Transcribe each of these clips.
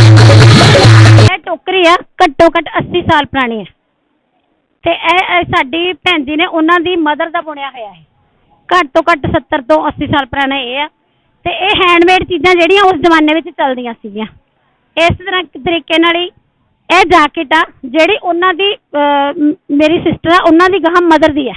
ਇਹ ਟੋਕਰੀ ਆ ਘੱਟੋ ਘੱਟ 80 ਸਾਲ ਪੁਰਾਣੀ ਹੈ ਤੇ ਇਹ ਇਹ ਸਾਡੀ ਭੈਣ ਜੀ ਨੇ ਉਹਨਾਂ ਦੀ ਮਦਰ ਦਾ ਬੁਣਿਆ ਹੋਇਆ ਹੈ। ਘੱਟ ਤੋਂ ਘੱਟ 70 ਤੋਂ 80 ਸਾਲ ਪੁਰਾਣਾ ਇਹ ਆ। ਤੇ ਇਹ ਹੈਂਡਮੇਡ ਚੀਜ਼ਾਂ ਜਿਹੜੀਆਂ ਉਸ ਜ਼ਮਾਨੇ ਵਿੱਚ ਚੱਲਦੀਆਂ ਸੀਗੀਆਂ। ਇਸ ਤਰ੍ਹਾਂ ਤਰੀਕੇ ਨਾਲ ਹੀ ਇਹ ਜੈਕਟ ਆ ਜਿਹੜੀ ਉਹਨਾਂ ਦੀ ਅਹ, ਮ- ਮੇਰੀ ਸਿਸਟਰ ਆ ਉਹਨਾਂ ਦੀ ਗਾਹ ਮਦਰ ਦੀ ਹੈ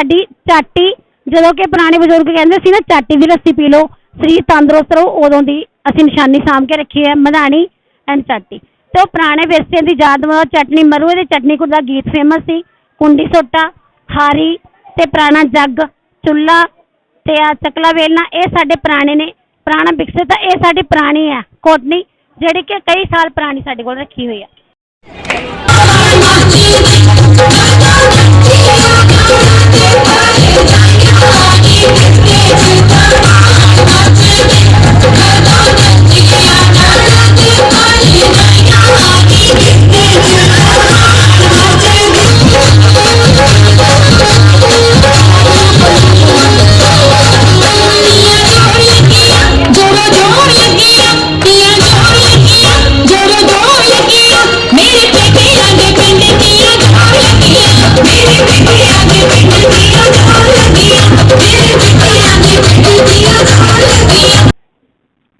ਸਾਡੀ ਚਾਟੀ, ਜਦੋਂ ਕਿ ਪੁਰਾਣੇ ਬਜ਼ੁਰਗ ਕਹਿੰਦੇ ਸੀ ਨਾ, ਚਾਟੀ ਦੀ ਲੱਸੀ ਪੀ ਲਓ, ਸਰੀਰ ਤੰਦਰੁਸਤ ਰਹੋ, ਉਦੋਂ ਦੀ ਅਸੀਂ ਨਿਸ਼ਾਨੀ ਸਾਂਭ ਕੇ ਰੱਖੀ ਹੈ, ਮਧਾਣੀ ਐਂਡ ਚਾਟੀ। ਤੇ ਉਹ ਪੁਰਾਣੇ ਵਿਰਸੇ ਦੀ ਯਾਦ ਵਿੱਚ ਚਟਨੀ ਮਰੂਏ ਦੀ ਚਟਨੀ ਕੁ ਦਾ ਗੀਤ ਫੇਮਸ ਸੀ, ਕੁੰਡੀ ਸੋਟਾ, ਹਾਰੀ ਤੇ ਪੁਰਾਣਾ ਜੱਗ, ਚੁੱਲਾ ਤੇ ਆ ਚਕਲਾ ਵੇਲਣਾ, ਇਹ ਸਾਡੇ ਪੁਰਾਣੇ ਨੇ, ਪੁਰਾਣਾ ਵਿਕਸਿਤ ਤਾਂ ਇਹ ਸਾਡੀ ਪੁਰਾਣੀ ਹੈ, ਕੋਟਨੀ, ਜਿਹੜੀ ਕਿ ਕਈ ਸਾਲ ਪੁਰਾਣੀ ਸਾਡੇ ਕੋਲ ਰੱਖੀ ਹੋਈ ਹੈ।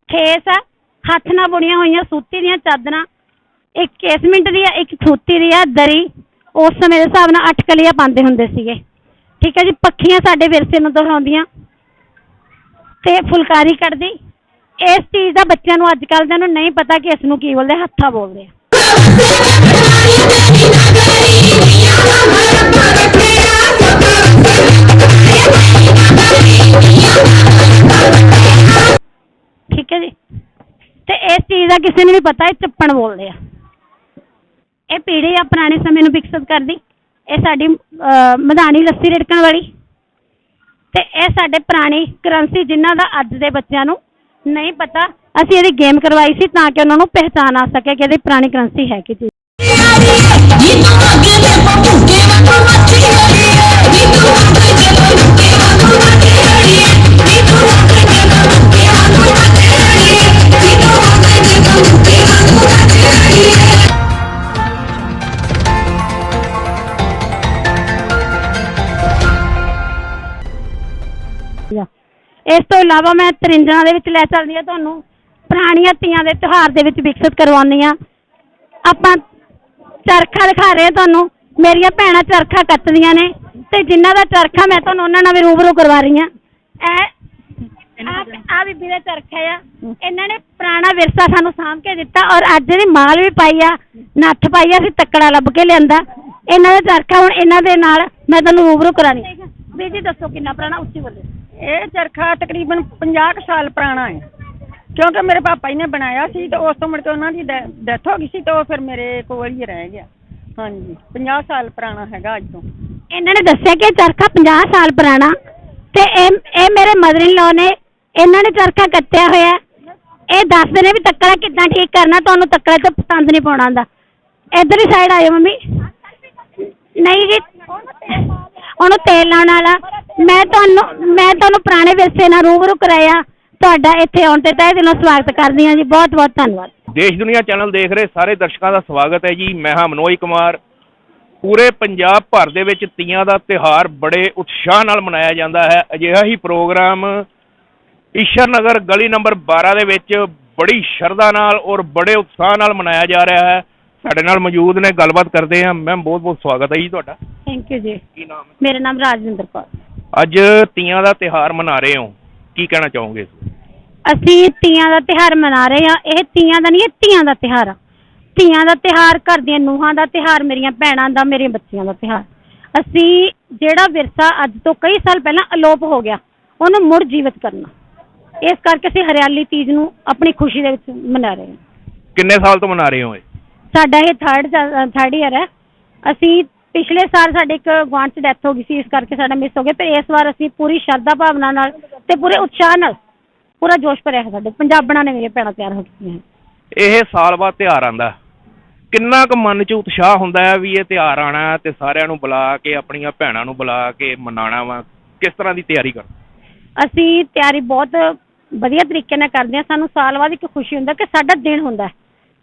ਖੇਸ ਆ ਹੱਥ ਨਾਲ ਬੁਣੀਆਂ ਹੋਈਆਂ ਸੂਤੀ ਦੀਆਂ ਚਾਦਰਾਂ ਇੱਕ ਕੇਸਮਿੰਟ ਦੀ ਆ ਇੱਕ ਸੂਤੀ ਦੀ ਆ ਦਰੀ ਉਸ ਸਮੇਂ ਦੇ ਹਿਸਾਬ ਨਾਲ ਅੱਠ ਕਲੀਆਂ ਪਾਉਂਦੇ ਹੁੰਦੇ ਸੀਗੇ। ਠੀਕ ਹੈ ਜੀ ਪੱਖੀਆਂ ਸਾਡੇ ਵਿਰਸੇ ਨੂੰ ਦੁਹਰਾਉਂਦੀਆਂ। ਤੇ ਫੁਲਕਾਰੀ ਕੱਢਦੀ। ਇਸ ਚੀਜ਼ ਦਾ ਬੱਚਿਆਂ ਨੂੰ ਅੱਜ ਕੱਲ੍ਹ ਦੇ ਨੂੰ ਨਹੀਂ ਪਤਾ ਕਿ ਇਸ ਨੂੰ ਕੀ ਬੋਲਦੇ ਆ, ਹੱਥਾ ਬੋਲਦੇ ਆ। ਦਾ ਕਿਸੇ ਨੂੰ ਵੀ ਪਤਾ ਇਹ ਚੱਪਣ ਬੋਲਦੇ ਆ। ਇਹ ਪੀੜ੍ਹੀ ਆ ਪੁਰਾਣੇ ਸਮੇਂ ਨੂੰ ਵਿਕਸਿਤ ਕਰਦੀ। ਇਹ ਸਾਡੀ ਮਧਾਣੀ ਲੱਸੀ ਰਿੜਕਣ ਵਾਲੀ। ਤੇ ਇਹ ਸਾਡੇ ਪੁਰਾਣੀ ਕਰੰਸੀ ਜਿਨ੍ਹਾਂ ਦਾ ਅੱਜ ਦੇ ਬੱਚਿਆਂ ਨੂੰ ਨਹੀਂ ਪਤਾ, ਅਸੀਂ ਇਹਦੀ ਗੇਮ ਕਰਵਾਈ ਸੀ ਤਾਂ ਕਿ ਉਹਨਾਂ ਨੂੰ ਪਹਿਚਾਨ ਆ ਸਕੇ ਕਿ ਇਹਦੀ ਪੁਰਾਣੀ ਕਰੰਸੀ ਹੈ ਕੀ ਚੀਜ਼। ਇਸ ਤੋਂ ਇਲਾਵਾ ਮੈਂ ਤਰਿੰਜਣਾ ਦੇ ਵਿੱਚ ਲੈ ਚੱਲਦੀ ਆ ਤੁਹਾਨੂੰ ਪੁਰਾਣੀਆਂ ਤੀਆਂ ਦੇ ਤਿਉਹਾਰ ਦੇ ਵਿੱਚ ਵਿਕਸਿਤ ਕਰਵਾਉਂਦੀ ਆ ਆਪਾਂ ਚਰਖਾ ਦਿਖਾ ਰਹੇ ਆ ਤੁਹਾਨੂੰ ਮੇਰੀਆਂ ਭੈਣਾਂ ਚਰਖਾ ਕੱਤਦੀਆਂ ਨੇ ਤੇ ਜਿਨ੍ਹਾਂ ਦਾ ਚਰਖਾ ਮੈਂ ਤੁਹਾਨੂੰ ਉਹਨਾਂ ਨਾਲ ਵੀ ਰੂਬਰੂ ਕਰਵਾ ਰਹੀ ਆ ਇਹ ਆ ਬੀਬੀ ਦਾ ਚਰਖਾ ਆ। ਇਹਨਾਂ ਨੇ ਪੁਰਾਣਾ ਵਿਰਸਾ ਸਾਨੂੰ ਸਾਂਭ ਕੇ ਦਿੱਤਾ ਔਰ ਅੱਜ ਇਹਦੀ ਮਾਲ ਵੀ ਪਾਈ ਆ ਨੱਥ ਪਾਈ ਆ ਅਸੀਂ ਤੱਕੜਾ ਲੱਭ ਕੇ ਲਿਆਂਦਾ। ਇਹਨਾਂ ਦਾ ਚਰਖਾ ਹੁਣ ਇਹਨਾਂ ਦੇ ਨਾਲ ਮੈਂ ਤੁਹਾਨੂੰ ਰੂਬਰੂ ਕਰਾਣੀ ਵੀਰ ਜੀ ਦੱਸੋ ਕਿੰਨਾ ਪੁਰਾਣਾ ਉੱਚੀ ਬੋਲੋ। ਇਹ ਚਰਖਾ ਤਕਰੀਬਨ 50 ਸਾਲ ਪੁਰਾਣਾ ਹੈ। ਕਿਉਂਕਿ ਮੇਰੇ ਪਾਪਾ ਜੀ ਨੇ ਬਣਾਇਆ ਸੀ ਤੇ ਉਸ ਤੋਂ ਮੁੜ ਕੇ ਉਹਨਾਂ ਦੀ ਡੈਥ ਹੋ ਗਈ ਸੀ ਤੇ ਉਹ ਫਿਰ ਮੇਰੇ ਕੋਲ ਹੀ ਰਹਿ ਗਿਆ। ਹਾਂਜੀ 50 ਸਾਲ ਪੁਰਾਣਾ ਹੈਗਾ ਅੱਜ ਤੋਂ। ਇਹਨਾਂ ਨੇ ਦੱਸਿਆ ਕਿ ਚਰਖਾ 50 ਸਾਲ ਪੁਰਾਣਾ ਤੇ ਇਹ ਇਹ ਮੇਰੇ ਮਦਰ ਇਨ ਲਾ ਨੇ, ਇਹਨਾਂ ਨੇ ਚਰਖਾ ਕੱਤਿਆ ਹੋਇਆ। ਇਹ ਦੱਸਦੇ ਨੇ ਵੀ ਤੱਕੜਾ ਕਿੱਦਾਂ ਠੀਕ ਕਰਨਾ, ਤੁਹਾਨੂੰ ਤੱਕੜੇ ਤੋਂ ਪਸੰਦ ਨਹੀਂ ਪਾਉਣਾ ਹੁੰਦਾ ਇੱਧਰ ਹੀ ਸਾਈਡ ਆਇਓ ਮੰਮੀ। ਨਹੀਂ ਜੀ, ਉਹਨੂੰ ਤੇਲ ਲਾਉਣ ਵਾਲਾ। ਮੈਂ ਤੁਹਾਨੂੰ ਮੈਂ ਤੁਹਾਨੂੰ ਪੁਰਾਣੇ ਵਿਰਸੇ ਨਾਲ ਰੂਬਰੂ ਕਰਾਇਆ। ਤੁਹਾਡਾ ਇੱਥੇ ਆਉਣ ਤੇ ਤਹਿ ਦਿਲੋਂ ਸਵਾਗਤ ਕਰਦੀ ਹਾਂ ਜੀ। ਬਹੁਤ ਬਹੁਤ ਧੰਨਵਾਦ। ਦੇਸ਼ ਦੁਨੀਆ ਚੈਨਲ ਦੇਖ ਰਹੇ ਸਾਰੇ ਦਰਸ਼ਕਾਂ ਦਾ ਸਵਾਗਤ ਹੈ ਜੀ। ਮੈਂ ਹਾਂ ਮਨੋਜ ਕੁਮਾਰ। ਪੂਰੇ ਪੰਜਾਬ ਭਰ ਦੇ ਵਿੱਚ ਤੀਆਂ ਦਾ ਤਿਹਾਰ ਬੜੇ ਉਤਸ਼ਾਹ ਨਾਲ ਮਨਾਇਆ ਜਾਂਦਾ ਹੈ। ਅਜਿਹਾ ਹੀ ਪ੍ਰੋਗਰਾਮ ਈਸ਼ਰ ਨਗਰ ਗਲੀ ਨੰਬਰ 12 ਦੇ ਵਿੱਚ ਬੜੀ ਸ਼ਰਧਾ ਨਾਲ ਔਰ ਬੜੇ ਉਤਸ਼ਾਹ ਨਾਲ ਮਨਾਇਆ ਜਾ ਰਿਹਾ ਹੈ। ਸਾਡੇ ਨਾਲ ਮੌਜੂਦ ਨੇ। ਗੱਲਬਾਤ ਕਰਦੇ ਹਾਂ। ਮੈਮ ਬਹੁਤ ਬਹੁਤ ਸਵਾਗਤ ਹੈ ਜੀ ਤੁਹਾਡਾ। ਥੈਂਕ ਯੂ ਜੀ। ਕੀ ਨਾਮ ਹੈ? ਮੇਰਾ ਨਾਮ ਰਾਜਵਿੰਦਰ ਕੌਰ। ਅੱਜ ਤੀਆਂ ਦਾ ਤਿਹਾਰ ਮਨਾ ਰਹੇ ਹੋ? ਕੀ ਕਹਿਣਾ ਚਾਹੋਗੇ? ਅਸੀਂ ਤੀਆਂ ਦਾ ਤਿਹਾਰ ਮਨਾ ਰਹੇ ਹਾਂ। ਇਹ ਤੀਆਂ ਦਾ ਨਹੀਂ ਇਹ ਧੀਆਂ ਦਾ ਤਿਹਾਰ ਆ। ਧੀਆਂ ਦਾ ਤਿਹਾਰ ਘਰ ਦੀਆਂ ਨੂੰਹਾਂ ਦਾ ਤਿਹਾਰ ਮੇਰੀਆਂ ਭੈਣਾਂ ਦਾ ਮੇਰੇ ਬੱਚਿਆਂ ਦਾ ਤਿਹਾਰ ਅਸੀਂ ਜਿਹੜਾ ਵਿਰਸਾ ਅੱਜ ਤੋਂ ਕਈ ਸਾਲ ਪਹਿਲਾਂ ਅਲੋਪ ਹੋ ਗਿਆ ਉਹਨੂੰ ਮੁੜ ਜੀਵਿਤ ਕਰਨਾ। ਇਸ ਕਰਕੇ ਅਸੀਂ ਹਰਿਆਲੀ ਤੀਜ ਨੂੰ ਆਪਣੀ ਖੁਸ਼ੀ ਦੇ ਵਿੱਚ ਮਨਾ ਰਹੇ ਹਾਂ। ਕਿੰਨੇ ਸਾਲ ਤੋਂ ਮਨਾ ਰਹੇ ਹੋ ਇਹ? ਸਾਡਾ ਇਹ ਥਰਡ ਥਰਡ ਈਅਰ ਹੈ। ਅਸੀਂ ਪਿਛਲੇ ਸਾਲ ਸਾਡੇ ਇੱਕ ਗੁਆਂਢ 'ਚ ਡੈਥ ਹੋ ਗਈ ਸੀ ਇਸ ਕਰਕੇ ਸਾਡਾ ਮਿਸ ਹੋ ਗਿਆ। ਪਰ ਇਸ ਵਾਰ ਅਸੀਂ ਪੂਰੀ ਸ਼ਰਧਾ ਭਾਵਨਾ ਨਾਲ ਤੇ ਪੂਰੇ ਉਤਸ਼ਾਹ ਨਾਲ ਪੂਰਾ ਜੋਸ਼ ਭਰਿਆ ਹੈ ਸਾਡੇ। ਪੰਜਾਬਣਾਂ ਨੇ ਮੇਰੀਆਂ ਭੈਣਾਂ ਤਿਆਰ ਹੋ ਹਨ ਇਹ ਸਾਲ ਬਾਅਦ ਤਿਉਹਾਰ ਆਂਦਾ ਕਿੰਨਾ ਕੁ ਮਨ 'ਚ ਉਤਸ਼ਾਹ ਹੁੰਦਾ ਹੈ ਵੀ ਇਹ ਤਿਉਹਾਰ ਆਣਾ ਹੈ ਤੇ ਸਾਰਿਆਂ ਨੂੰ ਬੁਲਾ ਕੇ ਆਪਣੀਆਂ ਭੈਣਾਂ ਨੂੰ ਬੁਲਾ ਕੇ ਮਨਾਣਾ ਵਾ? ਕਿਸ ਤਰ੍ਹਾਂ ਦੀ ਤਿਆਰੀ ਕਰ ਅਸੀਂ ਤਿਆਰੀ ਬਹੁਤ ਵਧੀਆ ਤਰੀਕੇ ਨਾਲ ਕਰਦੇ ਹਾਂ। ਸਾਨੂੰ ਸਾਲ ਬਾਅਦ ਇੱਕ ਖੁਸ਼ੀ ਹੁੰਦਾ ਕਿ ਸਾਡਾ ਦਿਨ ਹੁੰਦਾ ਹੈ।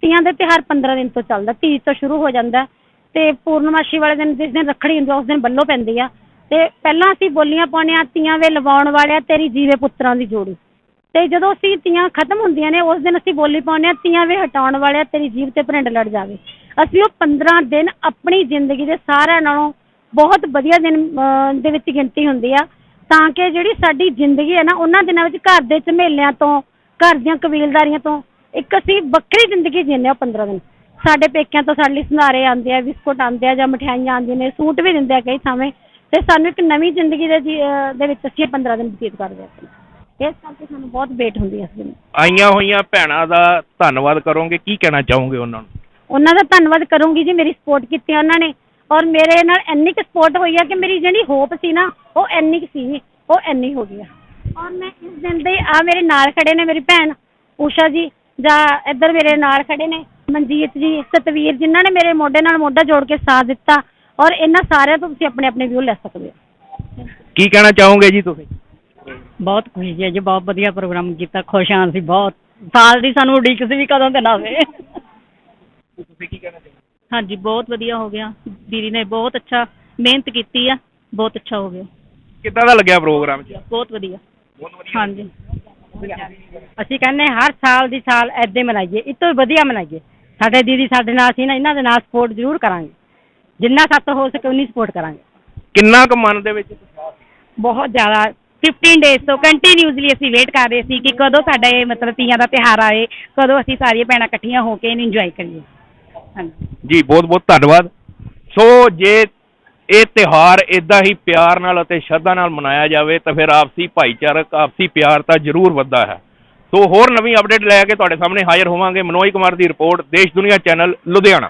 ਤੀਆਂ ਦੇ ਤਿਉਹਾਰ 15 ਦਿਨ ਤੋਂ ਚੱਲਦਾ। ਤੀਜ ਤੋਂ ਸ਼ੁਰੂ ਹੋ ਜਾਂਦਾ ਹੈ। ਤੇ ਪੂਰਨਮਾਸ਼ੀ ਵਾਲੇ ਦਿਨ ਜਿਸ ਦਿਨ ਰੱਖੜੀ ਹੁੰਦੀ ਆ, ਉਸ ਦਿਨ ਬੱਲੋ ਪੈਂਦੀ ਆ। ਤੇ ਪਹਿਲਾਂ ਅਸੀਂ ਬੋਲੀਆਂ ਪਾਉਂਦੇ ਹਾਂ ਤੀਆਂ ਵੇ ਲਵਾਉਣ ਵਾਲਿਆ ਤੇਰੀ ਜੀਵੇ ਪੁੱਤਰਾਂ ਦੀ ਜੋੜੀ। ਤੇ ਜਦੋਂ ਅਸੀਂ ਤੀਆਂ ਖਤਮ ਹੁੰਦੀਆਂ ਨੇ ਉਸ ਦਿਨ ਅਸੀਂ ਬੋਲੀ ਪਾਉਂਦੇ ਹਾਂ ਤੀਆਂ ਵੇ ਹਟਾਉਣ ਵਾਲਿਆ ਤੇਰੀ ਜੀਵ ਤੇ ਭਰਿੰਡ ਲੜ ਜਾਵੇ। ਅਸੀਂ ਉਹ 15 ਦਿਨ ਆਪਣੀ ਜ਼ਿੰਦਗੀ ਦੇ ਸਾਰਿਆਂ ਨਾਲੋਂ ਬਹੁਤ ਵਧੀਆ ਦਿਨ ਅਹ, ਦੇ ਵਿੱਚ ਗਿਣਤੀ ਹੁੰਦੀ ਆ। ਤਾਂ ਕਿ ਜਿਹੜੀ ਸਾਡੀ ਜ਼ਿੰਦਗੀ ਹੈ ਨਾ ਉਹਨਾਂ ਦਿਨਾਂ ਵਿੱਚ ਘਰ ਦੇ ਝਮੇਲਿਆਂ ਤੋਂ ਘਰ ਦੀਆਂ ਕਬੀਲਦਾਰੀਆਂ ਤੋਂ ਇੱਕ ਅਸੀਂ ਵੱਖਰੀ ਜ਼ਿੰਦਗੀ ਜੀਂਦੇ ਹਾਂ ਉਹ 15 ਦਿਨ। ਸਾਡੇ ਪੇਕਿਆਂ ਤੋਂ ਸਾਡੇ ਲਈ ਸੰਧਾਰੇ ਆਉਂਦੇ ਆ ਬਿਸਕੁਟ ਆਉਂਦੇ ਆ ਜਾਂ ਮਠਿਆਈਆਂ ਆਉਂਦੀਆਂ ਨੇ ਸੂਟ ਵੀ ਦਿੰਦੇ ਆ ਕਈ ਥਾਵੇਂ ਤੇ ਸਾਨੂੰ ਇੱਕ ਨਵੀਂ ਜ਼ਿੰਦਗੀ ਦੇ ਜੀ- ਅਹ ਦੇ ਵਿੱਚ ਅਸੀਂ ਇਹ 15 ਦਿਨ ਬਤੀਤ ਕਰਦੇ ਹਾਂ ਇਸ ਕਰਕੇ ਸਾਨੂੰ ਬਹੁਤ ਵੇਟ ਹੁੰਦੀ ਹੈ ਇਸ ਦਿਨ। ਆਈਆਂ ਹੋਈਆਂ ਭੈਣਾਂ ਦਾ ਧੰਨਵਾਦ ਕਰੋਗੇ ਕੀ ਕਹਿਣਾ ਚਾਹੋਗੇ ਉਹਨਾਂ ਨੂੰ? ਉਹਨਾਂ ਦਾ ਧੰਨਵਾਦ ਕਰੂੰਗੀ ਜੀ ਮੇਰੀ ਸਪੋਰਟ ਕੀਤੀ ਆ ਉਹਨਾਂ ਨੇ। ਔਰ ਮੇਰੇ ਨਾਲ ਇੰਨੀ ਕੁ ਸਪੋਰਟ ਹੋਈ ਆ ਕਿ ਮੇਰੀ ਜਿਹੜੀ ਹੋਪ ਸੀ ਨਾ ਉਹ ਇੰਨੀ ਕੁ ਸੀ ਉਹ ਇੰਨੀ ਹੋ ਗਈ ਆ। ਔਰ ਮੈਂ ਇਸ ਦਿਨ ਦੇ ਆ ਮੇਰੇ ਨਾਲ ਖੜੇ ਨੇ ਮੇਰੀ ਭੈਣ ਊਸ਼ਾ ਜੀ ਜਾਂ ਇੱਧਰ ਮੇਰੇ ਨਾਲ ਖੜੇ ਨੇ। ਮਨਜੀਤ ਜੀ ਸਤਵੀਰ ਜਿਨ੍ਹਾਂ ਨੇ ਮੇਰੇ ਮੋਢੇ ਨਾਲ ਮੋਢਾ ਜੋੜ ਕੇ ਸਾਥ ਦਿੱਤਾ ਔਰ ਇਹਨਾਂ ਸਾਰਿਆਂ ਤੋਂ ਤੁਸੀਂ ਆਪਣੇ ਆਪਣੇ ਵਿਊ ਲੈ ਸਕਦੇ ਹੋ। ਕੀ ਕਹਿਣਾ ਚਾਹੋਗੇ ਜੀ ਤੁਸੀਂ? ਬਹੁਤ ਖੁਸ਼ੀ ਹੈ ਜੀ ਬਹੁਤ ਵਧੀਆ ਪ੍ਰੋਗਰਾਮ ਕੀਤਾ ਖੁਸ਼ ਹਾਂ ਅਸੀਂ ਬਹੁਤ। ਸਾਲ ਦੀ ਸਾਨੂੰ ਉਡੀਕ ਸੀ ਵੀ ਕਦੋਂ ਦਿਨ ਆਵੇ ਤੁਸੀਂ ਕੀ ਕਹਿਣਾ ਚਾਹੋਗੇ? ਹਾਂਜੀ ਬਹੁਤ ਵਧੀਆ ਹੋ ਗਿਆ। ਦੀਦੀ ਨੇ ਬਹੁਤ ਅੱਛਾ ਮਿਹਨਤ ਕੀਤੀ ਆ ਬਹੁਤ ਅੱਛਾ ਹੋ ਗਿਆ। ਕਿੱਦਾਂ ਦਾ ਲੱਗਿਆ ਪ੍ਰੋਗਰਾਮ ਜੀ? ਬਹੁਤ ਵਧੀਆ। ਬਹੁਤ ਵਧੀਆ ਹਾਂਜੀ। ਅਸੀਂ ਕਹਿੰਦੇ ਹਰ ਸਾਲ ਦੀ ਸਾਲ ਐਦੇ ਮਨਾਈਏ ਇਹ ਤੋਂ ਵੀ ਵਧੀਆ ਮਨਾਈਏ। ਸਾਡੇ ਦੀਦੀ ਸਾਡੇ ਨਾਲ ਸੀ ਨਾ ਇਹਨਾਂ ਦੇ ਨਾਲ ਸਪੋਰਟ ਜ਼ਰੂਰ ਕਰਾਂਗੇ। ਜਿੰਨਾ ਸਾਤੋਂ ਹੋ ਸਕੇ ਉਨੀ ਸਪੋਰਟ ਕਰਾਂਗੇ। ਕਿੰਨਾ ਕੁ ਮਨ ਦੇ ਵਿੱਚ? ਬਹੁਤ ਜ਼ਿਆਦਾ 15 ਡੇਜ਼ ਤੋਂ ਕੰਟੀਨਿਊਸਲੀ ਅਸੀਂ ਵੇਟ ਕਰ ਰਹੇ ਸੀ ਕਿ ਕਦੋਂ ਸਾਡਾ ਇਹ ਮਤਲਬ ਤੀਆਂ ਦਾ ਤਿਉਹਾਰ ਆਏ ਕਦੋਂ ਅਸੀਂ ਸਾਰੀਆਂ ਭੈਣਾਂ ਇਕੱਠੀਆਂ ਹੋ ਕੇ ਇਹਨੂੰ ਇੰਜੋਏ ਕਰੀਏ। ਹਾਂਜੀ। ਜੀ ਬਹੁਤ ਬਹੁਤ ਧੰਨਵਾਦ। ਸੋ ਜੇ ਇਹ ਤਿਉਹਾਰ ਇਦਾਂ ਹੀ ਪਿਆਰ ਨਾਲ ਅਤੇ ਸ਼ਰਧਾ ਨਾਲ ਮਨਾਇਆ ਜਾਵੇ ਤਾਂ ਫਿਰ ਆਪਸੀ ਭਾਈਚਾਰਕ ਆਪਸੀ ਪਿਆਰ ਤਾਂ ਜ਼ਰੂਰ ਵੱਧਦਾ ਹੈ। ਸੋ ਹੋਰ ਨਵੀਂ ਅਪਡੇਟ ਲੈ ਕੇ ਤੁਹਾਡੇ ਸਾਹਮਣੇ ਹਾਜ਼ਰ ਹੋਵਾਂਗੇ। ਮਨੋਜ ਕੁਮਾਰ ਦੀ ਰਿਪੋਰਟ, ਦੇਸ਼ ਦੁਨੀਆ ਚੈਨਲ, ਲੁਧਿਆਣਾ।